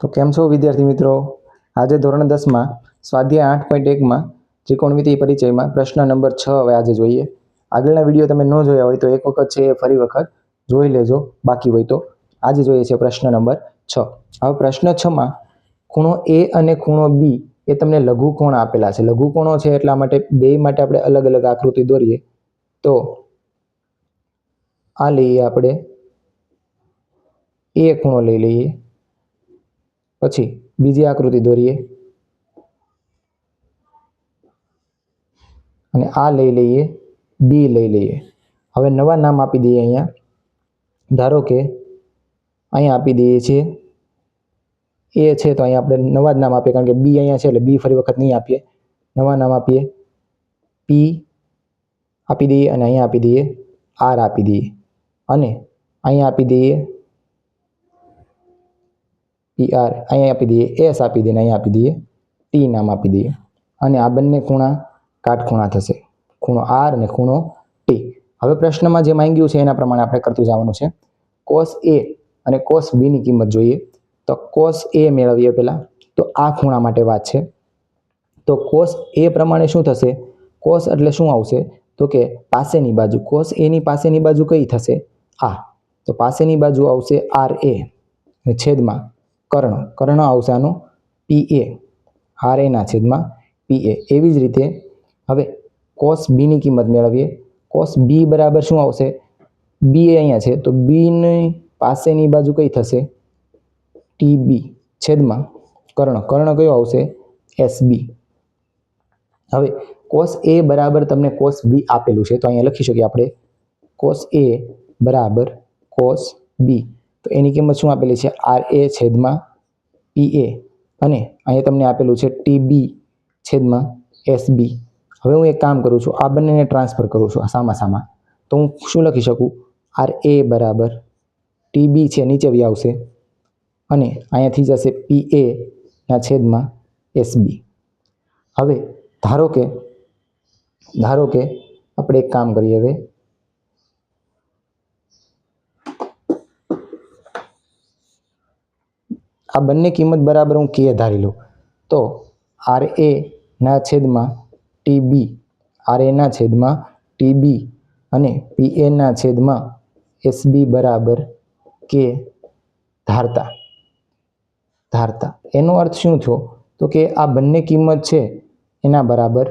તો કેમ છો વિદ્યાર્થી મિત્રો? આજે ધોરણ દસમાં, સ્વાધ્યાય આઠ પોઈન્ટ એકમાં, ત્રિકોણમિતિ પરિચયમાં પ્રશ્ન નંબર છ હવે આજે જોઈએ. આગળના વીડિયો તમે ન જોયા હોય તો એક વખત છે એ ફરી વખત જોઈ લેજો, બાકી હોય તો. આજે જોઈએ છે પ્રશ્ન નંબર છ. હવે પ્રશ્ન છમાં, ખૂણો એ અને ખૂણો બી એ તમને લઘુ કોણ આપેલા છે. લઘુ કોણો છે એટલા માટે બે માટે આપણે અલગ અલગ આકૃતિ દોરીએ. તો આ લઈએ આપણે. એ ખૂણો લઈ લઈએ. પછી બીજી આકૃતિ દોરીએ. અને આ લઈ લઈએ, બી લઈ લઈએ. હવે નવા નામ આપી દઈએ અહીંયા. ધારો કે અહીંયા આપી દઈએ છીએ. એ છે તો અહીંયા આપણે નવા જ નામ આપીએ, કારણ કે બી અહીંયા છે એટલે બી ફરી વખત નહીં આપીએ. નવા નામ આપીએ. પી આપી દઈએ અને અહીંયા આપી દઈએ. આર આપી દઈએ. અને અહીંયા આપી દઈએ પી આર અહીંયા આપી દઈએ એસ આપી દઈએ અહીંયા આપી દઈએ ટી નામ આપી દઈએ. અને આ બંને ખૂણા કાટખૂણા થશે. ખૂણો આર અને ખૂણો ટી હવે પ્રશ્નમાં જે માંગ્યું છે એના પ્રમાણે આપણે કરતું જવાનું છે. કોસ એ અને કોસ બીની કિંમત જોઈએ. તો કોસ એ મેળવીએ પહેલાં. તો આ ખૂણા માટે વાત છે. તો કોસ એ પ્રમાણે શું થશે? કોસ એટલે શું આવશે? તો કે પાસેની બાજુ. કોસ એની પાસેની બાજુ કઈ થશે? આ. તો પાસેની બાજુ આવશે આર એ છેદમાં કર્ણ. કર્ણ આવશે આનું પી એ આર એના છેદમાં પી એ એવી જ રીતે હવે કોસ બીની કિંમત મેળવીએ. કોસ બી બરાબર શું આવશે? બી એ અહીંયા છે, તો બીની પાસેની બાજુ કઈ થશે? ટી બી છેદમાં કર્ણ. કર્ણ કયો આવશે? એસ બી હવે કોસ એ બરાબર તમને કોસ બી આપેલું છે, તો અહીંયા લખી શકીએ આપણે. કોસ એ બરાબર કોસ બી તો એની કિંમત શું આપેલી છે? આર એ છેદમાં પી એ અને અહીંયા તમને આપેલું છે ટી બી છેદમાં એસ બી હવે હું એક કામ કરું છું, આ બંનેને ટ્રાન્સફર કરું છું સામા સામા તો હું શું લખી શકું? આર એ બરાબર ટી બી છે, નીચે બી આવશે. અને અહીંયાથી જશે પી એના છેદમાં એસ બી હવે ધારો કે ધારો કે આપણે એક કામ કરીએ હવે. આ બંને કિંમત બરાબર હું કે ધારી લઉં. તો આર એ ના છેદમાં ટી બી, આર એના છેદમાં ટી બી અને પી એના છેદમાં એસ બી બરાબર કે ધારતા. ધારતા. એનો અર્થ શું થયો? તો કે આ બંને કિંમત છે એના બરાબર.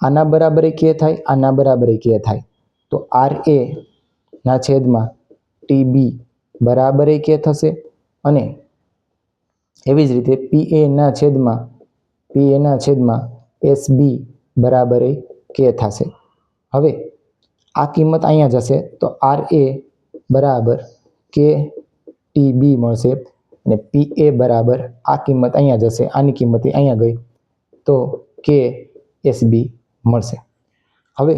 આના બરાબર કે થાય? આના બરાબર કે થાય. તો આર એ ના છેદમાં ટી બી બરાબર કે થશે અને એવી જ રીતે પી એના છેદમાં પી એના છેદમાં એસ બી બરાબર કે થશે. હવે આ કિંમત અહીંયા જશે તો આર એ બરાબર કે ટી બી મળશે અને પી એ બરાબર આ કિંમત અહીંયા જશે, આની કિંમત અહીંયા ગઈ તો કે એસ બી મળશે. હવે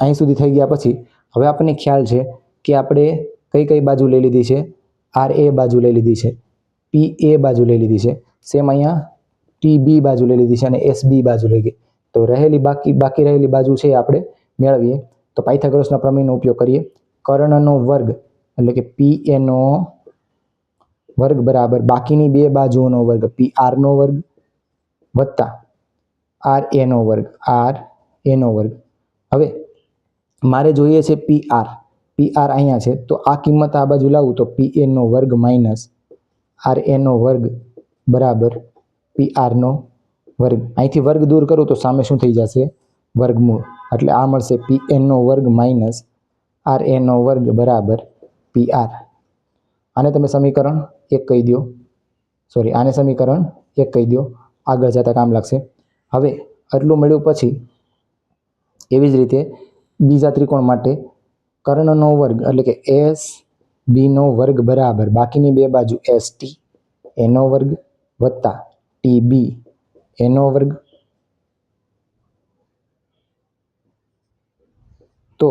અહીં સુધી થઈ ગયા પછી હવે આપણને ખ્યાલ છે કે આપણે કઈ કઈ બાજુ લઈ લીધી છે? આર એ બાજુ લઈ લીધી છે. પી એ બાજુ લઈ લીધી છે. સેમ અહીંયા ટી બી બાજુ લઈ લીધી છે અને એસ બી બાજુ લઈ ગઈ. તો રહેલી બાકી બાકી રહેલી બાજુ છે આપણે મેળવીએ. તો પાયથાગોરસના પ્રમેયનો ઉપયોગ કરીએ. કર્ણનો વર્ગ, એટલે કે પી એનો વર્ગ બરાબર, બાકીની બે બાજુઓનો વર્ગ પી આરનો વર્ગ વત્તા આર એનો વર્ગ આર એનો વર્ગ. હવે મારે જોઈએ છે પી આર પી આર અહીંયા છે. તો આ કિંમત આ બાજુ લાવું તો પી એનો વર્ગ માઇનસ આર એનો વર્ગ બરાબર પી આરનો વર્ગ. અહીંથી વર્ગ દૂર કરું તો સામે શું થઈ જશે? વર્ગમૂળ. એટલે આ મળશે પી એનનો વર્ગ માઇનસ આર એનો વર્ગ બરાબર પી આર આને તમે સમીકરણ એક કહી દો સોરી, આને સમીકરણ એક કહી દો આગળ જતાં કામ લાગશે. હવે આટલું મળ્યું પછી એવી જ રીતે બીજા ત્રિકોણ માટે કર્ણનો વર્ગ એટલે કે એસ બીનો વર્ગ બરાબર. બાકીની બે બાજુ એસ ટી એનો વર્ગ વત્તા ટી બી એનો વર્ગ. તો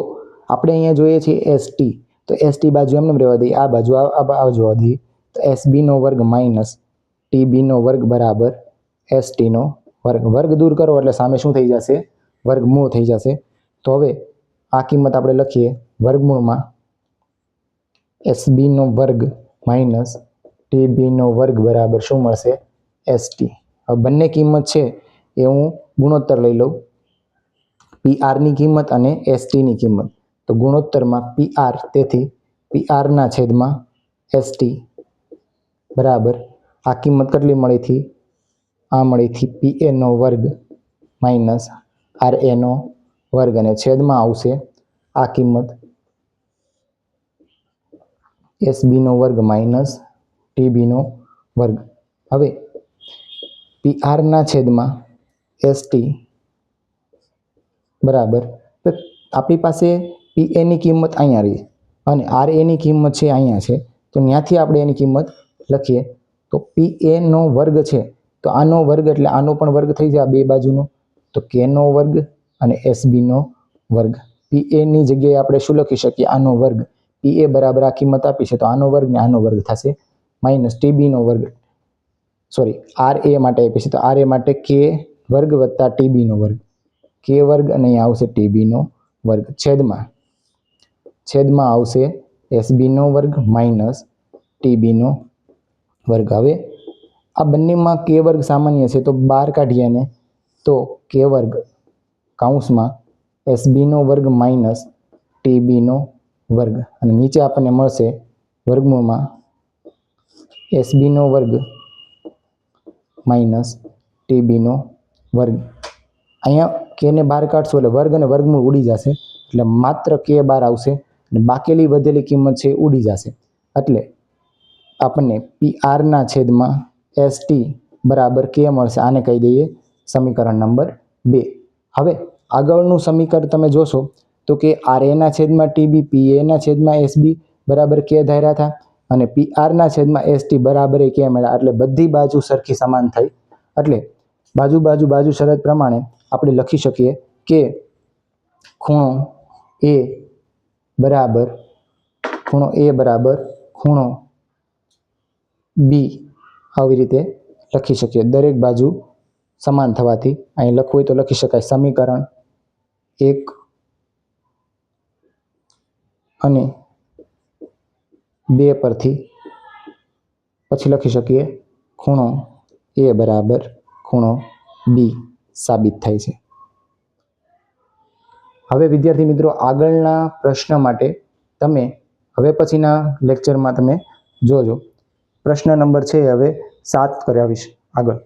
આપણે અહીંયા જોઈએ છીએ એસ ટી તો એસ ટી બાજુ એમને રહેવા દઈએ. આ બાજુ આ બાજુ દઈએ. તો એસ બીનો વર્ગ માઇનસ ટી બીનો વર્ગ બરાબર એસ ટીનો વર્ગ. વર્ગ દૂર કરો એટલે સામે શું થઈ જશે? વર્ગમૂળ થઈ જશે. તો હવે આ કિંમત આપણે લખીએ. વર્ગમૂળમાં એસ બીનો વર્ગ માઇનસ ટી બીનો વર્ગ બરાબર શું મળશે? એસ ટી હવે બંને કિંમત છે એ હું ગુણોત્તર લઈ લઉં. પી આરની કિંમત અને એસ ટીની કિંમત. તો ગુણોત્તરમાં પી આર તેથી પી આરના છેદમાં એસ ટી બરાબર. આ કિંમત કેટલી મળી હતી? આ મળી હતી પી એનો વર્ગ માઇનસ આર એનો વર્ગ. અને છેદમાં આવશે આ કિંમત એસ બીનો વર્ગ માઇનસ ટી બીનો વર્ગ. હવે પી આરના છેદમાં એસ ટી બરાબર. તો આપણી પાસે પી એની કિંમત અહીંયા રહી. અને આર એની કિંમત છે અહીંયા છે. તો ત્યાંથી આપણે એની કિંમત લખીએ. તો પી એનો વર્ગ છે. તો આનો વર્ગ એટલે આનો પણ વર્ગ થઈ જાય બે બાજુનો. તો કેનો વર્ગ અને એસ બીનો વર્ગ. પી એની જગ્યાએ આપણે શું લખી શકીએ? આનો વર્ગ. પી એ બરાબર આ કિંમત આપી છે, તો આનો વર્ગ ને આનો વર્ગ થશે. માઇનસ ટી બીનો વર્ગ, સોરી, આર એ માટે આપી છે, તો આર એ માટે કે વર્ગ વત્તા ટી બીનો વર્ગ. કે વર્ગ અને અહીંયા આવશે ટી બીનો વર્ગ. છેદમાં છેદમાં આવશે એસ બીનો વર્ગ માઇનસ ટી બીનો વર્ગ. હવે આ બંનેમાં કે વર્ગ સામાન્ય છે, તો બાર કાઢીએ ને તો કે વર્ગ કાઉન્સમાં એસ બીનો વર્ગ માઇનસ ટી બીનો વર્ગ. અને નીચે આપણને મળશે વર્ગમૂળમાં એસ બીનો વર્ગ માઇનસ ટી બીનો વર્ગ. અહીંયા કેને બહાર કાઢશું એટલે વર્ગ અને વર્ગમૂળ ઉડી જશે. એટલે માત્ર કે બાર આવશે અને બાકીલી વધેલી કિંમત છે ઉડી જશે. એટલે આપણને પી આરના છેદમાં એસ ટી બરાબર કે મળશે આને કહી દઈએ સમીકરણ નંબર બે. હવે આગળનું સમીકરણ તમે જોશો તો કે આર એના છેદમાં ટીબી પી એના છેદમાં એસબી બરાબર કે ધાર્યા હતા? અને પી આરના છેદમાં એસટી બરાબર એ કે મળ્યા? એટલે બધી બાજુ સરખી સમાન થઈ. એટલે બાજુ બાજુ બાજુ શરત પ્રમાણે આપણે લખી શકીએ કે ખૂણો એ બરાબર ખૂણો એ બરાબર ખૂણો બી આવી રીતે લખી શકીએ. દરેક બાજુ સમાન થવાથી. અહીં લખવું હોય તો લખી શકાય. સમીકરણ એક અને બે પરથી પછી લખી શકીએ, ખૂણો એ બરાબર ખૂણો બી સાબિત થાય છે. હવે વિદ્યાર્થી મિત્રો આગળના પ્રશ્ન માટે તમે હવે પછીના લેક્ચરમાં તમે જોજો. પ્રશ્ન નંબર છે હવે સાત કરાવીશ આગળ.